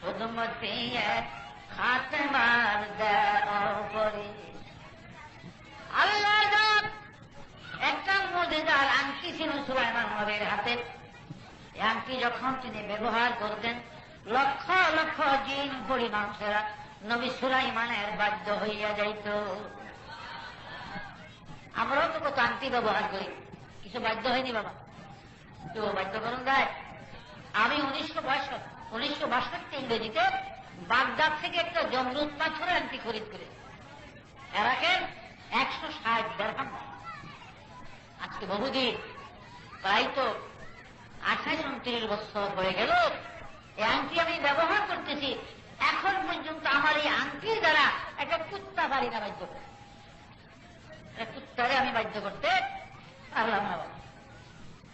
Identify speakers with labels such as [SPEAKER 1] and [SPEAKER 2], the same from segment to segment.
[SPEAKER 1] শুধুমতি খাতবার দেরি আল্লাহ একটা মজাদার আংটি যখন তিনি ব্যবহার করতেন, লক্ষ লক্ষ জিন পরি মানুষেরা নবী সুলাইমানের বাধ্য হইয়া যাইত। আমরাও তো কত আংটি ব্যবহার করি। কিছু বাধ্য হয়নি বাবা। কেউ বাধ্য করুন দেয় আমি উনিশশো বাষট্টি উনিশশো বাষট্টি ইংরেজিতে বাগদাদ থেকে একটা জমরুদ পাথরের আংটি খরিদ করে। এরাকে একশো ষাট দেড়হাম আজকে বহুদিন, প্রায় তো আঠাশ, উনত্রিশ বছর হয়ে গেল। এই আংটি আমি ব্যবহার করতেছি। এখন পর্যন্ত আমার এই আংটির দ্বারা একটা কুত্তা পারি না বাধ্য করে কুত্তারে আমি বাধ্য করতে পারলাম না। বাবা।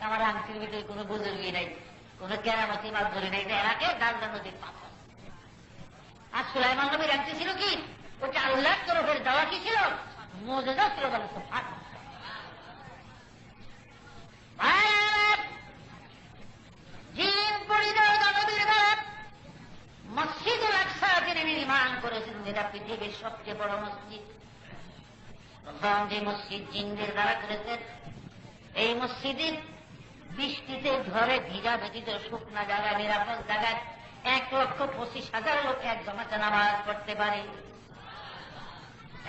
[SPEAKER 1] আমার আংটির ভিতরে কোনো বুজুর্গি নাই, কোনো কেরামতি মাধ্যমে নেই এরাকে গালদা নদীর পাথর। আর সুলাইমান নবীর আংটি ছিল কি? ওটা আল্লাহর তরফের দেওয়া কি ছিল? মজেদা ছিল বলে জিন পরিদয় দানবীর দ্বারা মসজিদুল আকসা তিনি নির্মাণ করেছেন, যেটা পৃথিবীর সবচেয়ে বড় মসজিদ। প্রথম যে মসজিদ জিনদের দ্বারা করেছেন, এই মসজিদে বৃষ্টিতে ঝড়ে ভিজা ব্যতীত শুকনা জায়গা, নিরাপদ জায়গায় এক লক্ষ পঁচিশ হাজার লোক এক জমাতে নামাজ পড়তে পারে।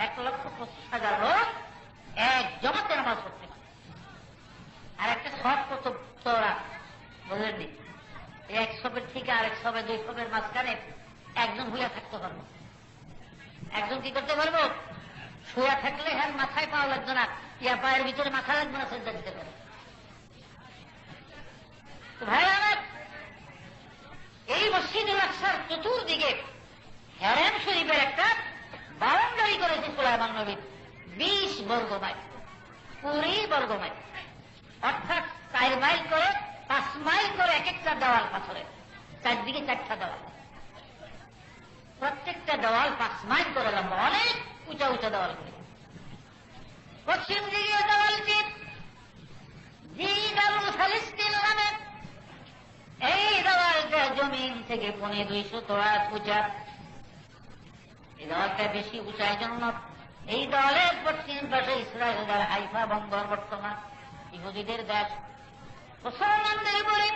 [SPEAKER 1] এক লক্ষ পঁচিশ হাজার লোক এক জমাতে নামাজ পড়তে পারে। আর একটা সব কত তোরা বুঝলেন এক সবের থেকে আরেক সবে দুই সবের মাঝখানে একজন হুইয়া থাকতে পারব। একজন কি করতে পারব? শুয়া থাকলে হ্যাঁ মাথায় পাওয়া লাগবে না। ইয়া পায়ের ভিতরে মাথা লাগবে না সেটা দিতে পারে তো ভাই এই মসজিদুল আকসার চতুর্দিকে হ্যারেম শরীফের একটা বাউন্ডারি করেছে সুলাইমান নবী। বিশ বর্গ মাইল কুড়ি বর্গ মাইল অর্থাৎ চার মাইল করে, পাঁচ মাইল করে এক একটা দেওয়াল পাথরে, চারদিকে চারটা দেওয়াল। প্রত্যেকটা দেওয়াল পাঁচ মাইল করে লম্বা, অনেক উঁচা উঁচা দেওয়াল করে। পশ্চিম দিকে দেওয়ালটি জিদারুল ফিলিস্তিন নামে এই দেওয়ালটা জমিন থেকে পনে দুইশো তোড়া উঁচা এই দেওয়ালটা বেশি উঁচাই জন্য এই দেওয়ালের পশ্চিম পাশে ইসরায়েলের হাইফা বন্দর বর্তমান, ইহুদিদের দেশ। মুসলমানদের উপরে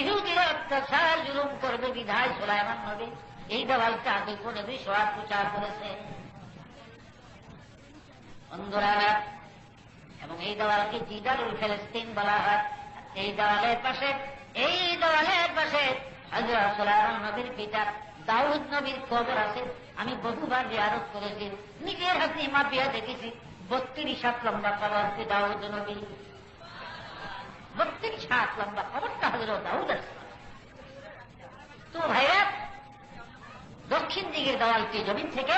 [SPEAKER 1] ইহুদিরা অত্যাচার জুলুম করবে, বিধায় সোলাইমান নবী এই দেওয়ালটা পনে দুইশো আট উঁচা করেছে। এবং এই দেওয়ালকে জিদারুল ফেলেস্তিন বলা হয়। এই দেওয়ালের পাশে এই দেওয়ালের পাশে হজরত নবীর পিতা, দাউদ নবীর কবর আছে। আমি বহুবার জিয়ারত করেছি, নিজের হাতে মাপিয়া দেখেছি। বত্রিশ হাত লম্বা কবর কি দাউদ নবী বত্রিশ হাত লম্বা কবরটা হজরত দাউদ আছে। তো ভাইরা, দক্ষিণ দিকের দেওয়ালটি জমিন থেকে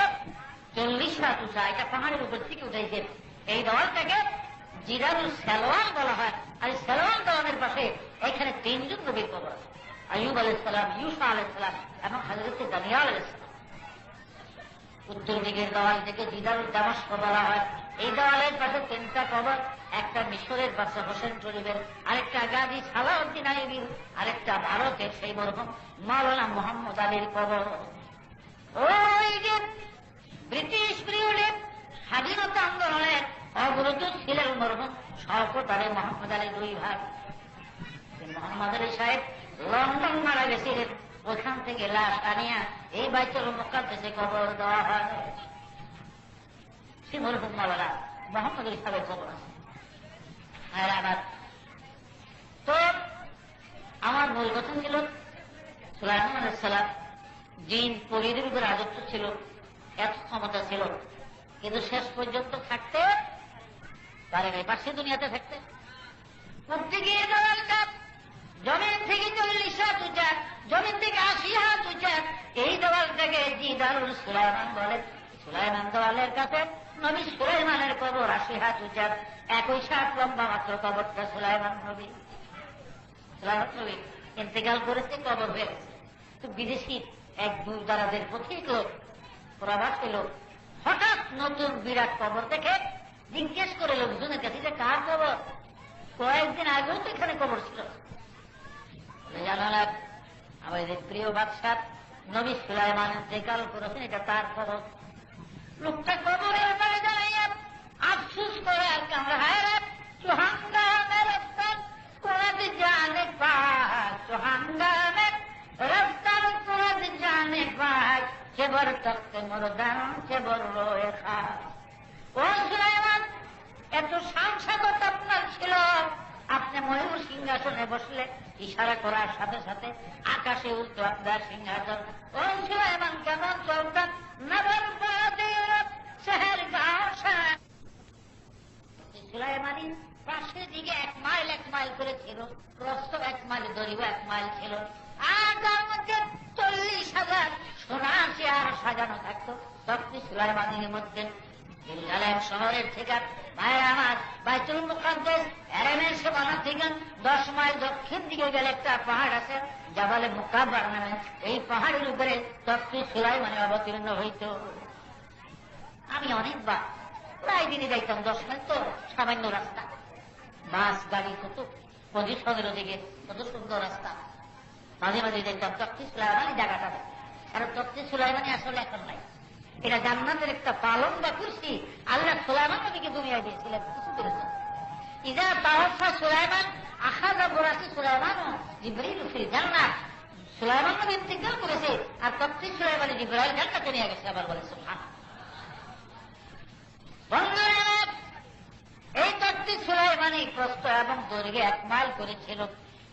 [SPEAKER 1] চল্লিশ হাত উঁচা এটা পাহাড়ের উপর থেকে উঠেছে এই দেওয়ালটাকে জিরারুল সেলোয়ান বলা হয়। আর এই সেলোয়ান দেওয়ানের পাশে এখানে তিনজন নবীর কবর আছে। আয়ুব আলাইসালাম ইউসা আলাইসালাম এবং হাজরত দানিয়াল আলাইসালাম উত্তর দিকের দেওয়াল থেকে জিদারুল দামাস্ক বলা হয়। এই দেওয়ালের পাশে তিনটা কবর, একটা মিশরের পাশে হোসেন শরীফের আরেকটা গাজী সালাউদ্দিন আইবির আরেকটা ভারতের সেই মরহম মাওলানা মোহাম্মদ আলীর কবর। ওই যে ব্রিটিশ পিরিয়ডে স্বাধীনতা আন্দোলনের অগ্রত ছিলেন শওকত আলী মোহাম্মদ আলী দুই ভাই। মোহাম্মদ আলী সাহেব লন্ডন মারা গেছিলেন। ওখান থেকে লাশ আনিয়া এই বাইতুল মোকাদ্দেশে কবর দেওয়া হয়। সে মরহুম মোহাম্মদ আলী সাহেবের কবর আছে। আবার তো আমার মূল কথা ছিল সুলাইমান সালাম জিন পরিদের উপর রাজত্ব ছিল, এত ক্ষমতা ছিল। কিন্তু শেষ পর্যন্ত থাকতে পারে নাই পাশে দুনিয়াতে থাকতে। প্রত্যেকে দেওয়ালটা জমিন থেকে চল্লিশ হাত উঁচা, জমিন থেকে আশি হাত উঁচা। এই দেওয়ালটাকে জিদারুল সুলাইমান বলে। সুলাইমান দেওয়ালের কাছে নবী সুলাইমানের কবর আশি হাত উঁচা। একই সাত লম্বা মাত্র কবরটা সুলাইমান নবী। সুলাইমান ইন্তেকাল করেছে, কবর হয়ে তো বিদেশি এক দুই দারাদের পথিক লোক, প্রবাসী লোক, হঠাৎ নতুন বিরাট কবর দেখে জিজ্ঞেস করে লোকজনের কাছে যে, কার কবর? কয়েকদিন আগেও তো এখানে কবর ছিল। আমাদের প্রিয় বাদশাহ, নবী সুলাইমান করেছেন, এটা তার খবর। লোকটা কবরে ব্যাপারে জানাইয়া আফসুস করে আর কামড়া, হায় চুহাঙ্গা রফতার কোরআন জানে পাক চুহাঙ্গা রফতার কোরআন জানে পাক চেবর তক্তে মরদান চেবর রয়ে খা ও সুলাইমান, এত সাংসাগত আপনার ছিল। ময়ূর সিংহাসনে বসলে ইশারা করার সাথে সাথে আকাশে উঠতো আপনার সিংহাসন। ও সুলাইমান কেমন চলতেন নবর সুলাইমানি পাশের দিকে এক মাইল এক মাইল করে ছিল। প্রস্ত এক মাইল, দড়িও এক মাইল ছিল। আর তার মধ্যে চল্লিশ হাজার সোনা চেয়ার সাজানো থাকতো। তখন সুলাইমানির মধ্যে। জেরুজালেম শহরের থেকে ভাইয়ের আমার বাইতুল মুকাদ্দেস এরেমের সীমানা থেকে দশ মাইল দক্ষিণ দিকে গেলে একটা পাহাড় আছে যা বলে মুকাবার নামে। এই পাহাড়ের উপরে তখন সুলাইমানে অবতীর্ণ হইত। আমি অনেকবার প্রায় দিনে যাইতাম, দশ মাইল তো সামান্য রাস্তা। বাস, গাড়ি, কত পজিশনের দিকে কত সুন্দর রাস্তা। মাঝে মাঝে দেখতাম তক্তি সুলাইমানি জায়গাটা। আর কারণ তক্তি সুলাইমানি আসলে এখন নাই। এটা জান্নাতের একটা পালন বা কুর্সি। আল্লাহ সুলাইমান নবীকে দুনিয়ায় দিয়েছিলেন। কিছু করেছেন ইজা তাহসা সুলাইমান আখাজা বোরাসি সুলাইমান জিব্রাইল ফিল জান্নাত সুলাইমান নবী ইন্তিকাল করেছে, আর তফসির সুলাইমানি জিব্রাইল জান্নাতে নিয়ে গেছে, আবার বলে সুবহান। বন্ধুরা, এই তফসির সুলাইমানি প্রস্ত এবং দৈর্ঘ্যে এক মাইল করেছিল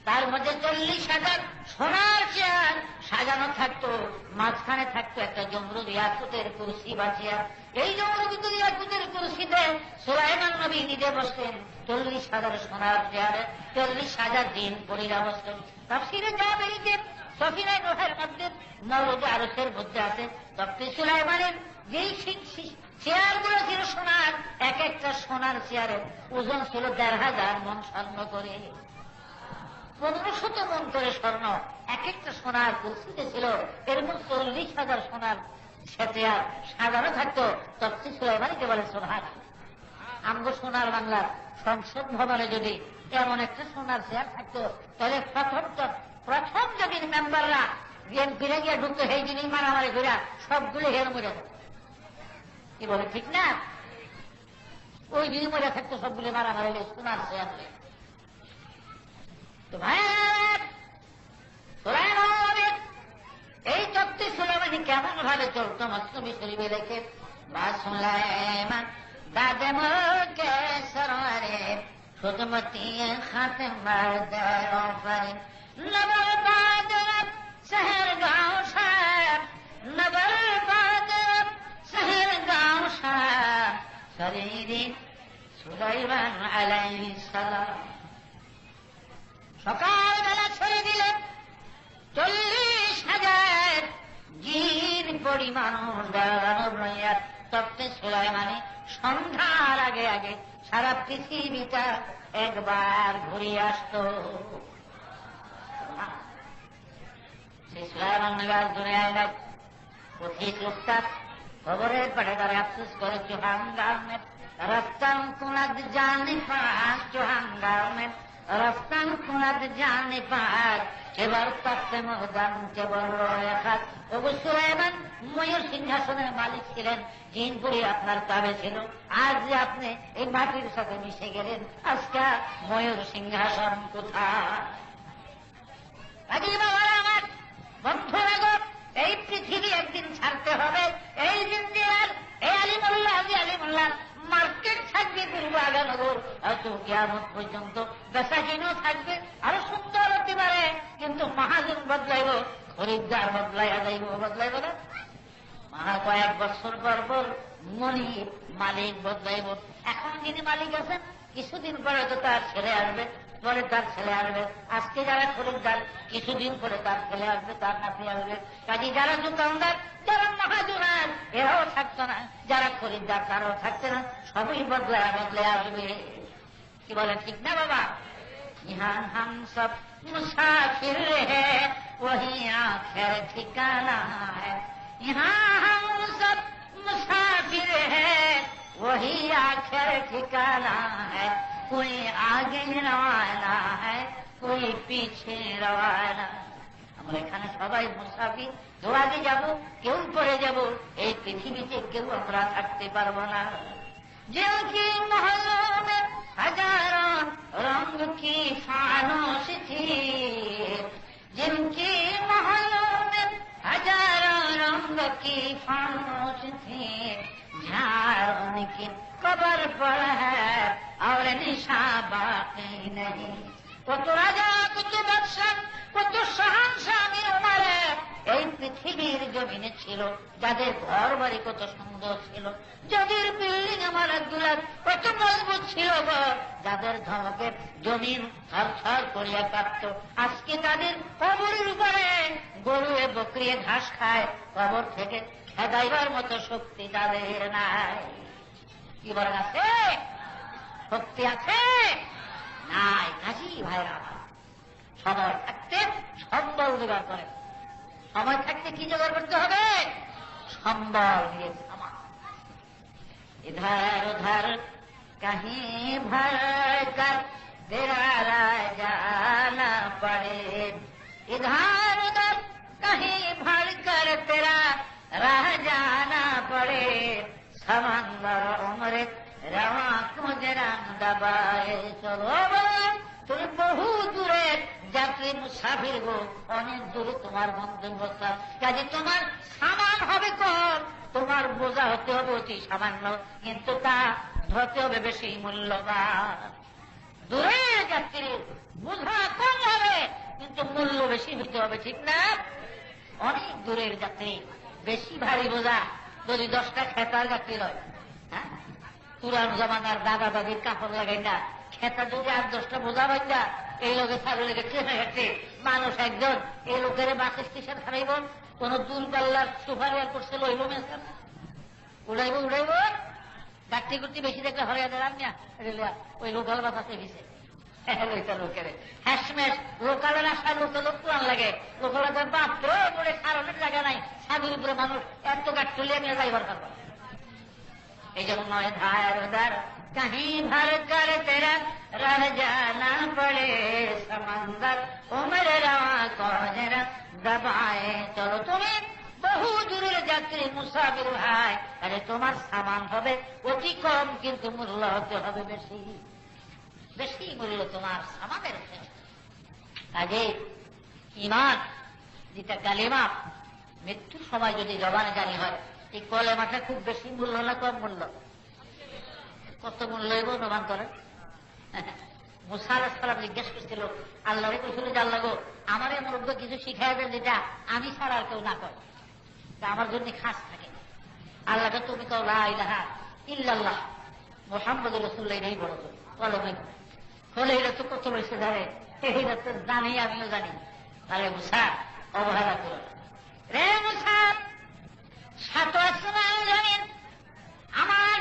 [SPEAKER 1] তার মধ্যে চল্লিশ হাজার সোনার চেয়ার সাজানো থাকতো, মাঝখানে থাকতো একটা জমরুদ ইয়াকুতের কুরসি বাঁচিয়া। এই জমরুদ ইয়াকুতের কুরসিতে সুলাইমান নবী নিজে বসতেন, চল্লিশ হাজার সোনার চেয়ারে চল্লিশ হাজার দিন পরিরা বসতেন। তাফসিরে যা বেরিয়েছে সফিনাই নোহের মধ্যে মৌরুদ আরসের মধ্যে আছে। তপ্তি সুলাইমানের যেই চেয়ারগুলো ছিল সোনার, এক একটা সোনার চেয়ারের ওজন ছিল দেড় হাজার মন স্বর্ণ করে। পনেরো শত মন করে স্বর্ণ। এক একটা সোনার কুলসিতে ছিল এর মধ্যে চল্লিশ হাজার সোনার। চেয়ার সাজানো থাকতো তপ্তি সুলাইমানিকে বলে সোনার। আমগো সোনার বাংলার সংসদ ভবনে যদি এমন একটা সোনার চেয়ার থাকতো, তাহলে প্রথম প্রথম যদি মেম্বাররা বিএনপিরে গিয়ে ঢুকতো, সেই জিনিস মারামারি ঘুরা সবগুলো হের মরে কি বলে, ঠিক না? ওই দিন মরে থাকতো সবগুলো মারামারি, সোনার চেয়ার এই তত্ত্বে সুলেমানি কেমন ভাবে চলত মস্তমি শরীফে লেখে? বা সুলাইমান, দাদে কে সরোয়ারে শহর গাঁও সার নবর বাদর শহর গাঁও সার শরীরে সুলাইমান আলাইহিস সালাম। সকালবেলা ছেড়ে দিলেন চল্লিশ হাজার জিন পরিমাণ তত্ত্বে ছোড়ায় মানে সন্ধ্যার আগে আগে সারা পৃথিবীটা একবার ঘুরে আসত। উস্তাদ, খবরের পাঠে তারা আফসোস করে চোহান গার্মেন্ট কোনাদ জানি পাঁচ চোহান গার্মেন্ট। রাস্তান কোনাদ জানি পাঁচ এবার তাপতে মহদান কেবল রয়াখাত অবশ্যই এবার ময়ূর সিংহাসনের মালিক ছিলেন জিনপুরি আপনার কাবে ছিল। আজ যে আপনি এই মাটির সাথে মিশে গেলেন, আজকে ময়ূর সিংহাসন কোথায়? আমার বন্ধুরাগর এই পৃথিবী একদিন ছাড়তে হবে, এই দিন দিয়ার এই আলিমুল্লাহ আজি আলিমুল্লাহ মার্কেট থাকবে পূর্ব হয়তো কেয়ামত পর্যন্ত বেচা কিনেও থাকবে আরও সুন্দর হতে পারে। কিন্তু মহাজন বদলাইব, খরিদ্দার বদলাইয়া যাইব, বদলাইব না। মহা কয়েক বছর পর পর মনি মালিক বদলাইব। এখন যিনি মালিক আছেন, কিছুদিন পরে তো তার ছেলে আসবে, পরে তার ছেলে আসবে। আজকে যারা খরিদ্দার, কিছুদিন পরে তার ছেলে আসবে, তার নাতি আসবে। কাজে যারা দোকানদার যারা মহাজনার এরাও থাকতো না। যারা খরিদ্দার, তারাও থাকছে না। সবই বদলায় বদলে আসবে। بولا ٹھیک نا بابا یہاں ہم سب مسافر ہیں، وہی آخر ٹھکانا ہے۔ یہاں ہم سب مسافر ہیں، وہی آخر ٹھکانا ہے۔ کوئی آگے روانہ ہے، کوئی پیچھے روانہ আমরা এখানে সবাই মুসাফির দৌড়াতে যাব কেউ পরে যাব এই পৃথিবীতে কেউ আমরা থাকতে পারবো না जोगी महलों में हजारों रंग की फानोश थी जिनकी महलों में हजारों रंग की फानोश थी झाड़ उनकी कबर पर है और निशा बाकी नहीं वो तो राजा कुछ बदशन वो तो शहनशाह उम्र है এই পৃথিবীর জমিনে ছিল, যাদের ঘর বাড়ি কত সুন্দর ছিল, যাদের বিল্ডিং আমার একগুলার কত মজবুত ছিল যাদের ধমকে জমিন থর করিয়া কাঁপত আজকে তাদের কবরের উপরে গরুয়ে বকরিয়ে ঘাস খায়, কবর থেকে খেদাইবার মতো শক্তি তাদের নাই। কি বলেন আছে? শক্তি আছে? নাই। কাজী ভাইরা সময় থাকতে সম্বল জোগাড় করে সময় থাকতে কি জোগাড় করতে হবে সম্বল দিয়ে इधर उधर कहीं भर कर तेरा जाना पड़े इधर उधर कहीं भर कर तेरा रह जाना पड़े समंदर उम्र रवा कुजरन दबाए चलो তুমি বহু দূরে যাত্রী মুসাফির গো, অনেক দূরে তোমার গন্তব্যস্থান কাজে তোমার সামান হবে কম তোমার বোঝা হতে হবে অতি সামান্য, কিন্তু তা ধরতে হবে বেশি মূল্যবান। দূরের যাত্রীর বোঝা কম হবে, কিন্তু মূল্য বেশি হতে হবে, ঠিক না? অনেক দূরের যাত্রী, বেশি ভারী বোঝা। যদি দশটা খেতার যাত্রী হয় হ্যাঁ? পুরান জমানার দাদা দাদির কাপড় লাগাই না খেতা যদি আর দশটা বোঝা না এই লোকের ছাগলের ট্রেনে গেছে? মানুষ একজন। এই লোকের বাস স্টেশন খারাইব কোন দূর পাল্লার সুপারি করছে লইব মেসেন উড়াইব উড়াইব। গাঠি গুটি বেশি দেখলে হরিয়া দেড়ান না। ওই লোকাল বাস আছে ভিসে লোকের। হ্যাসমেস লোকালের আশা লোকে লোক পুরান লাগে। লোকালের বাপ তো বলে কারণের জায়গা নাই। স্বামীর উপরে মানুষ এত গাছ তুলে নিয়ে যাইবার পারবে এই জন্য নয় ধার ধার। कहीं भर कर तेरा रह जाना पड़े समंदर उम्र रवा कौजरा दबाए चलो তুমি বহু দূরের যাত্রী মুসাফির ভাই আরে তোমার সামান হবে অতি কম কিন্তু মূল্য হতে হবে বেশি বেশি মূল্য তোমার সামানের কাজে ইমান যেটা কালিমা মৃত্যুর সময় যদি জবানে জানি হয় এই কলেমাটা খুব বেশি মূল্য না কম মূল্য কত জিজ্ঞেস করছিল আল্লাহ আমার কিছু যেটা আমি ছাড়া আর কেউ না করে। আমার জন্য খাস থাকে। তুমি কও, লা ইলাহা ইল্লাল্লাহ। মোহাম্মদ বড় তো কলমে হলে এটা তো কত রয়েছে ধরে জানি, আমিও জানি। তাহলে মুসা, অবহেলা করো রে মুসা সাত আসমান জানেন আমার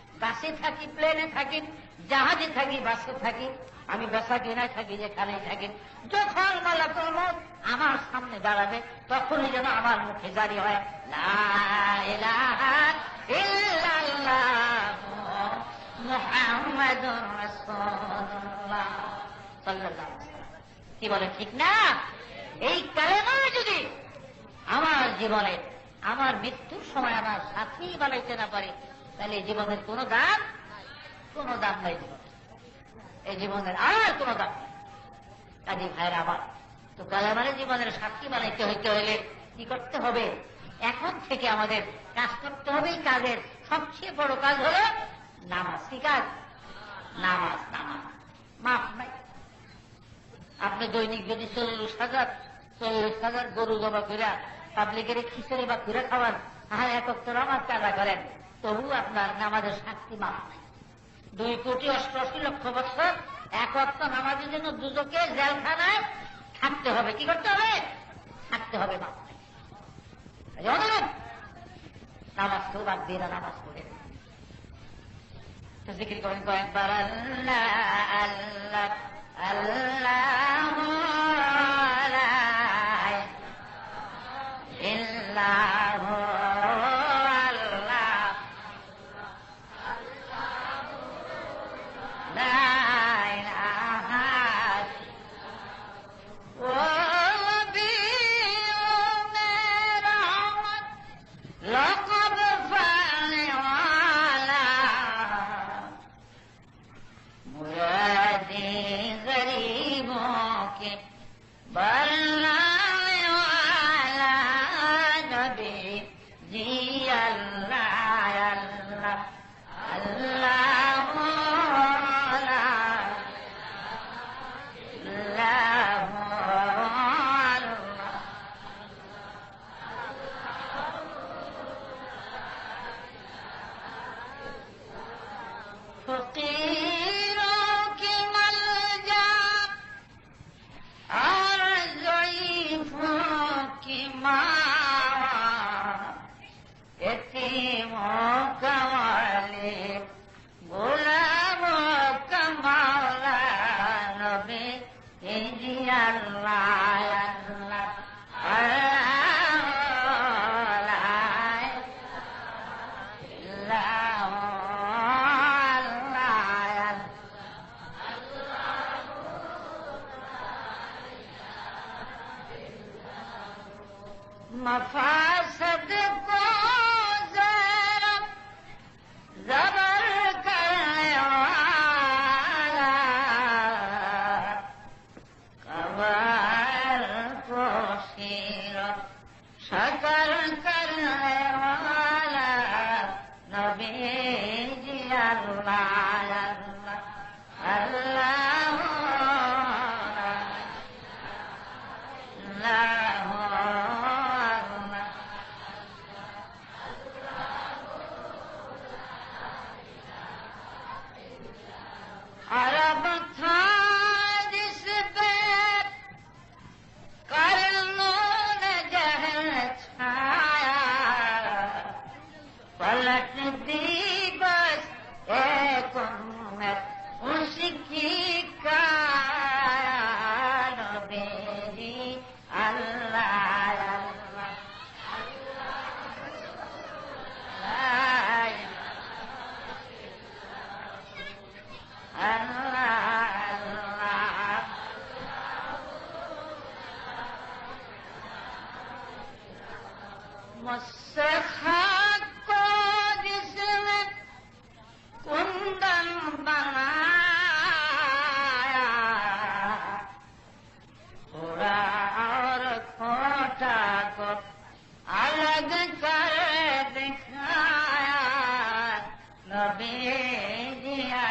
[SPEAKER 1] বাসে থাকি, প্লেনে থাকি, জাহাজে থাকি, বাসে থাকি, আমি বেসা কিনায় থাকি যেখানে থাকি। যখন মালাকুল মত আমার সামনে দাঁড়াবে, তখনই যেন আমার মুখে জারি হয়। কি বলে, ঠিক না? এই কালেমা যদি আমার জীবনে, আমার মৃত্যুর সময় আমার সাথী বানাইতে না পারে তাহলে এই জীবনের কোনো দাম কোনো দাম নাই জীবনে। এই জীবনের আর কোনো দাম নেই। কাজী ভাইয়ের আমার, তো কালামানের জীবনের সাক্ষী বানাইতে হইতে হলে কি করতে হবে? এখন থেকে আমাদের কাজ করতে হবে কাজের। সবচেয়ে বড় কাজ হলো নামাজ। কি কাজ? নামাজ নামাজ। মাফ নাই। আপনি দৈনিক যদি চল্লিশ হাজার চল্লিশ হাজার গরু জমা করে পাবলিকের খিচুড়ি বা ঘুরে খাওয়ান হ্যাঁ একক তো নামাজ কাজা করেন। তবু আপনার নামাজের শাস্তি মাফ নাই দুই কোটি অষ্টআশি লক্ষ বছর এক অর্থ নামাজের জন্য দুজকে জেলখানায় থাকতে হবে। কি করতে হবে? থাকতে হবে মাফ নাই নামাজ কেউ বাদ দিয়ে নামাজ পড়ে। তো জিকির করেন কয়েকবার, আল্লাহ আল্লাহ আল্লাহ Nabi ya.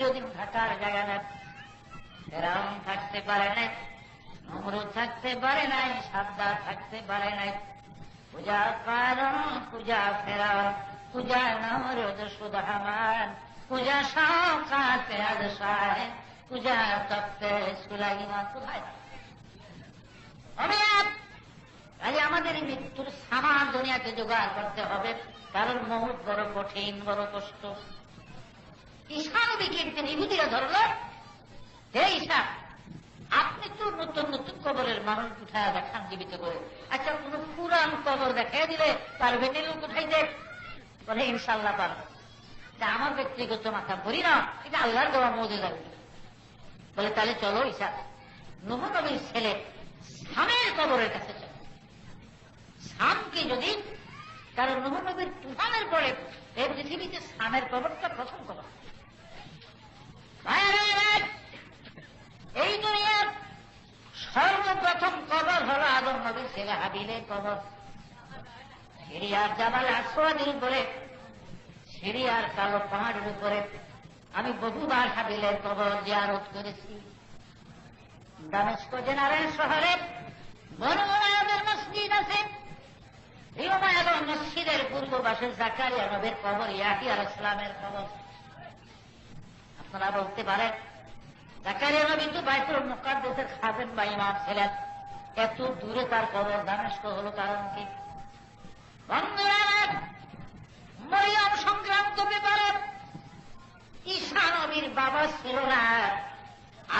[SPEAKER 1] চিরদিন থাকার জায়গা না ফেরাউন থাকতে পারে নাই, নমরুদ থাকতে পারে নাই সাদ্দার থাকতে পারে নাই। পূজা কারণ, পূজা ফেরাও পূজা নমরুদ সুধামান পূজা সাকাতে আদশায় পূজা তপ্তে সুলাইমা কোথায় হবে কাজে আমাদের মৃত্যুর সামান দুনিয়াকে জোগাড় করতে হবে, কারণ মহুত বড় কঠিন, বড় কষ্ট। ঈশানবিকে একদিন ইহুদিরা ধরল হে ঈশা আপনি তো নতুন নতুন কবরের মানুষ উঠায় দেখান জীবিত করে আচ্ছা কোন পুরান কবর দেখাই দিলে পারবেন লোক উঠাই দেখ ইনশাল্লাহ পারবে। তা আমার ব্যক্তিগত মাথা ভরি না, এটা আল্লাহর দেওয়া মজে যাবে। বলে, তাহলে চলো ঈশা নুহ ছেলে সামের কবরের কাছে চলো। সামকে যদি কারণ নুহ তুফানের পরে এই পৃথিবীতে সামের কবরটা প্রথম কবর ভাইয়েরা, ভাইয়েরা, এই দুনিয়ার সর্বপ্রথম কবর হল আদম নবীর ছেলে হাবিলের কবর। সিরিয়ার জামাল আসওয়াদের উপরে সিরিয়ার কালো পাহাড়ের উপরে আমি বহুবার হাবিলের কবর জিয়ারত করেছি। দামেস্ক জেনারেল শহরে বড় বড় আয়াদের মসজিদ আছে। এবং মসজিদের পূর্ব পাশে জাকারিয়া নবের কবর ইয়াহি আল ইসলামের কবর। আপনারা বলতে পারেন, জাকারিয়া নবী তো বাইতুল মুকাদ্দাসের খাদেম বা ইমাম ছিলেন। এত দূরে তার কবর দামেস্ক হলো কারণ কি? মরিয়ম সংক্রান্ত ব্যাপারে ঈশা নবীর বাবা ছিল না।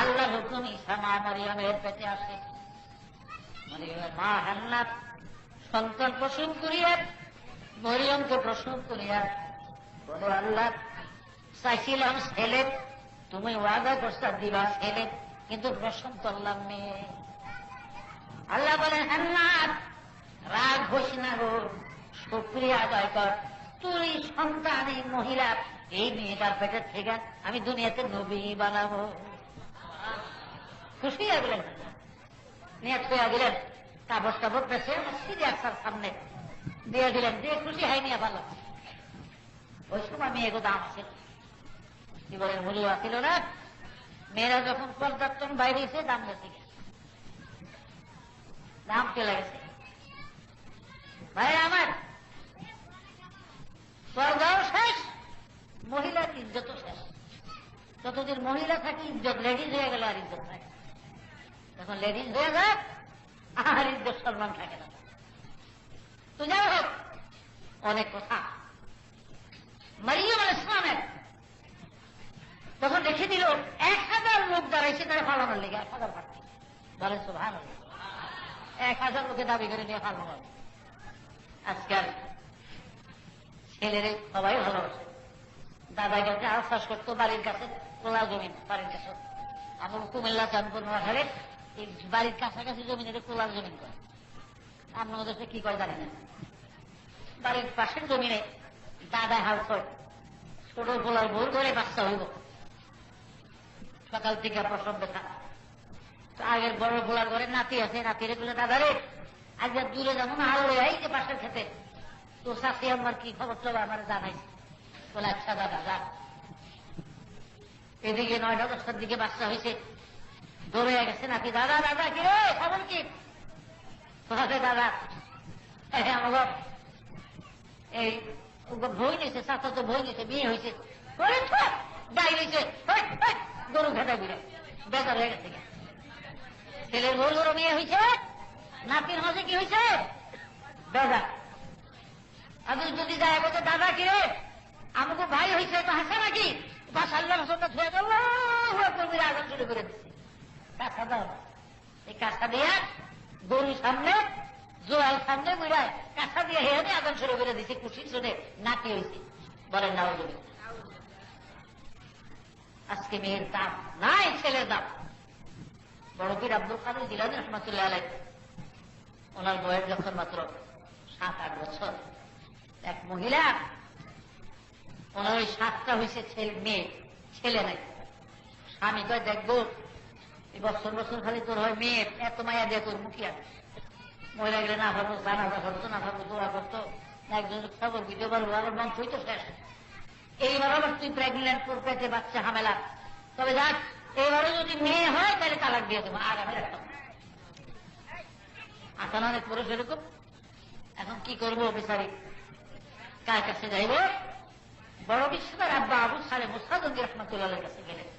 [SPEAKER 1] আল্লাহ হুকুম ঈশা মা মরিয়মের পেটে আসে। মরিয়মের মা হান্নাত সন্তান প্রসব করিয়া, মরিয়মকে প্রসব করিয়া বলো, আল্লাহ, চাইছিলাম ছেলে, তুমি ওয়াদা করছা, দিবা ছেলে, কিন্তু প্রসব করলাম মেয়ে। আল্লাহ বলেন হান্নাত রাগ হোস না গো শুক্রিয়া আদায় কর তুই সন্তান এই মহিলা, এই মেয়েটার পেটের থেকে আমি দুনিয়াতে নবী বানাবো। খুশি হয়ে গেলেন। নিয়ত করে দিলেন কাগজ টাবজ বেছে মসজিদে একসার সামনে দিয়ে দিলেন দিয়ে খুশি হয়নি নিয়ে ভালো ওই সময় মেয়েগো দাম আছে। কি বলেন মূল্য আছিল না? মেয়েরা যখন পর্যাপ্তন বাইরে এসে দাম বেশি। দাম চলে গেছে ভাই আমার পর্দাও শেষ মহিলার ইজ্জতও শেষ যতদিন মহিলা থাকে ইজ্জত লেডিজ হয়ে গেল আর ইজ্জত থাকে যখন লেডিজ হয়ে যায় আর ইজ্জত সম্মান থাকে না তো যাই হোক অনেক কথা মারিয়াম ইসলামের তখন রেখে দিল এক হাজার লোক দাঁড়াইছে তারা ফালানোর লেগে এক হাজার পার্টি বলেন ভালো এক হাজার লোকে দাবি করে নিয়ে হবে আজকাল ছেলেরে সবাই ভালোবাসে। দাদা কাছে আশ্বাস করতো, বাড়ির কাছে খোলা জমিন, বাড়ির কাছে। আমার কুমিল্লা চাঁদপুর নোয়াখালী এই বাড়ির কাছাকাছি জমিন এটা খোলার জমিন করে। আপনার কি করে জানি না। বাড়ির পাশের জমিনে দাদা হাল করে। ছোট পোলার ভোর করে বাচ্চা হইব। সকাল থেকে প্রসব দেখা আগের বড় পোলার ঘরে নাতি আছে, নাতিরে বলে, দাদা রে আজকে দূরে যাব না হাল এই যে পাশের খেতে। তো শাশি আমার কি খবর, চলো আমার জানাইছে বলে আচ্ছা দাদা, যা। এদিকে নয়টা দশটার দিকে বাচ্চা হয়েছে দৌড়ে গেছে নাকি দাদা দাদা, কি রে, খবর কি? তোমাকে দাদা আমার এই বই নিয়েছে সাথে তো বই নিয়েছে বিয়ে হয়েছে গাই রয়েছে গরু খেতে বেকার হয়ে গেছে ছেলের বউ গরু মেয়ে হয়েছে নাতির মাঝে কি হয়েছে বেজা আমি যদি যায় বলতে দাদা কি রে? আমাকে ভাই হয়েছে তো হাসা নাকি? বা সাল্লাহ হাসনটা ধুয়ে গেল করবি আগুন শুরু করে দিচ্ছে কাঁচা দাও। এই কাঁচা দিয়ে গরুর সামনে, জোয়াল সামনে বুড়ায় কাঁচা দিয়ে হেয়ে আগুন শুরু করে দিচ্ছে খুশি শুনে নাকি হয়েছে বলেন যদি আজকে মেয়ের দাম নাই, ছেলের দাম বড় আব্দুল কাদের জিলানি রহমতুল্লাহ আলাই ওনার বয়স যখন মাত্র সাত, আট বছর। এক মহিলা, ওনার ওই সাতটা হয়েছে ছেলে, মেয়ে, ছেলে নাই। স্বামী কয় দেখব বছর বছর খালি তোর হয় মেয়ে, এত মায়া দিয়ে তোর মুখিয়া মহিলা গেলে না ভাবো জানাজা করতো, না ভাবো, দোয়া করতো। একজন খবর দিতে পারব আবার মন হইতো শেষ এইবার আবার তুই প্রেগনেন্ট তোর পেটে বাচ্চা হামেলা। তবে যাক এবারে যদি মেয়ে হয়, তাহলে তালাক দিয়ে দেবো। আর আমি আসান অনেক পুরুষ এরকম। এখন কি করব বিচারি কার কাছে যাইব? বড় বিশ্বকার আব্বা আবু সালে মুসাদুদ্দি রহমতুল্লাহ কাছে গেলেন